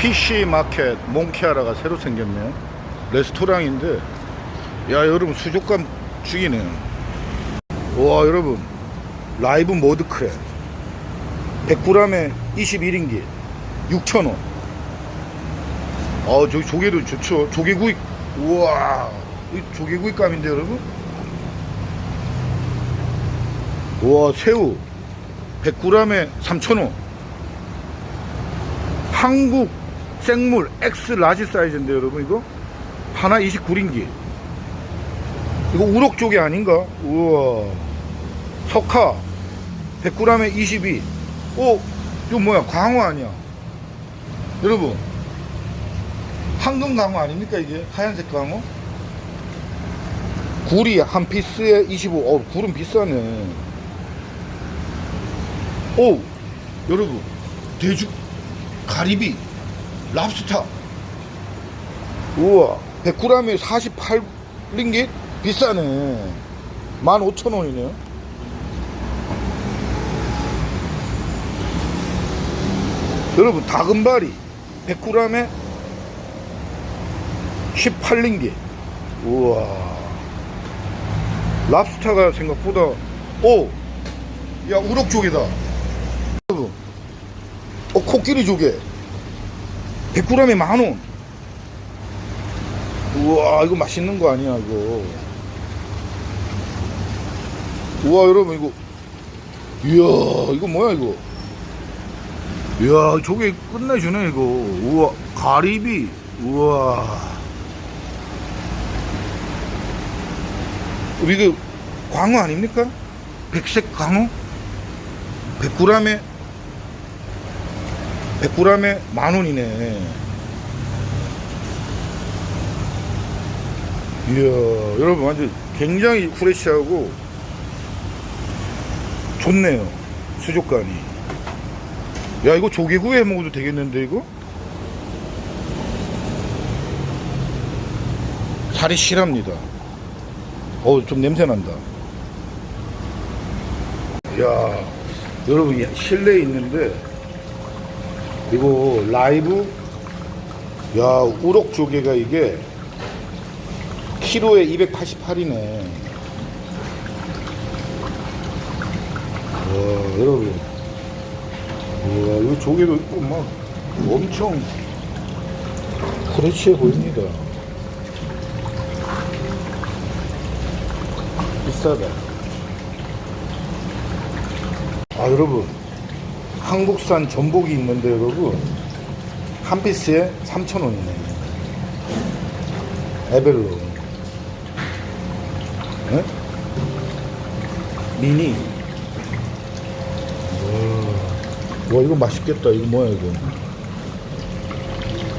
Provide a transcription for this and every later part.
PC 마켓 몽키아라가 새로 생겼네요. 레스토랑인데, 야, 여러분, 수족관 죽이네요. 와, 여러분, 라이브 모드 크랩. 100g에 21인기, 6,000원. 아, 저기 조개도 좋죠. 조개구이, 우와, 이 조개구이 감인데, 여러분? 우와, 새우, 100g에 3,000원. 한국 생물 X 라지 사이즈인데 여러분 이거? 하나 29링기. 이거 우럭조개 아닌가? 우와. 석화 100g에 22 오 이거 뭐야? 광어 아니야. 여러분. 황금 광어 아닙니까 이게? 하얀색 광어? 굴이 한 피스에 25 어, 굴은 비싸네. 오 여러분. 대죽 가리비 랍스타 우와 100g에 48링깃? 비싸네. 15,000원이네요. 여러분 다금바리 100g에 18링깃. 우와. 랍스타가 생각보다 오야 우럭 조개다. 여러분 어 코끼리 조개 100g에 만원. 우와 이거 맛있는 거 아니야 이거. 우와 여러분 이거. 이야 이거 뭐야 이거? 이야 조개 끝내주네 이거. 우와 가리비. 우와. 이거 광어 아닙니까? 백색 광어? 100g에 100g에 만 원이네. 이야, 여러분 완전 굉장히 프레시하고 좋네요. 수족관이. 야, 이거 조개구이 해 먹어도 되겠는데, 이거? 살이 실합니다. 어우, 좀 냄새 난다. 야, 여러분, 이 실내에 있는데, 이거 라이브? 야 우럭 조개가 이게 키로에 288이네. 와 여러분. 와 이거 조개도 있고 막 엄청 프레시해 보입니다. 비싸다. 아 여러분 한국산 전복이 있는데 여러분 한 피스에 3,000원이네. 에벨로. 예? 미니. 와, 와 이거 맛있겠다. 이거 뭐야 이거?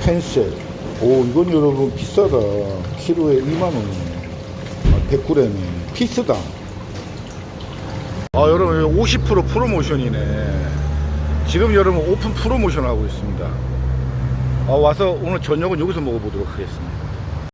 펜셀. 오 이건 여러분 비싸다. 키로에 2만원이네. 아, 100g에. 피스당 아 여러분 50% 프로모션이네 지금 여러분 오픈 프로모션 하고 있습니다. 아, 와서 오늘 저녁은 여기서 먹어보도록 하겠습니다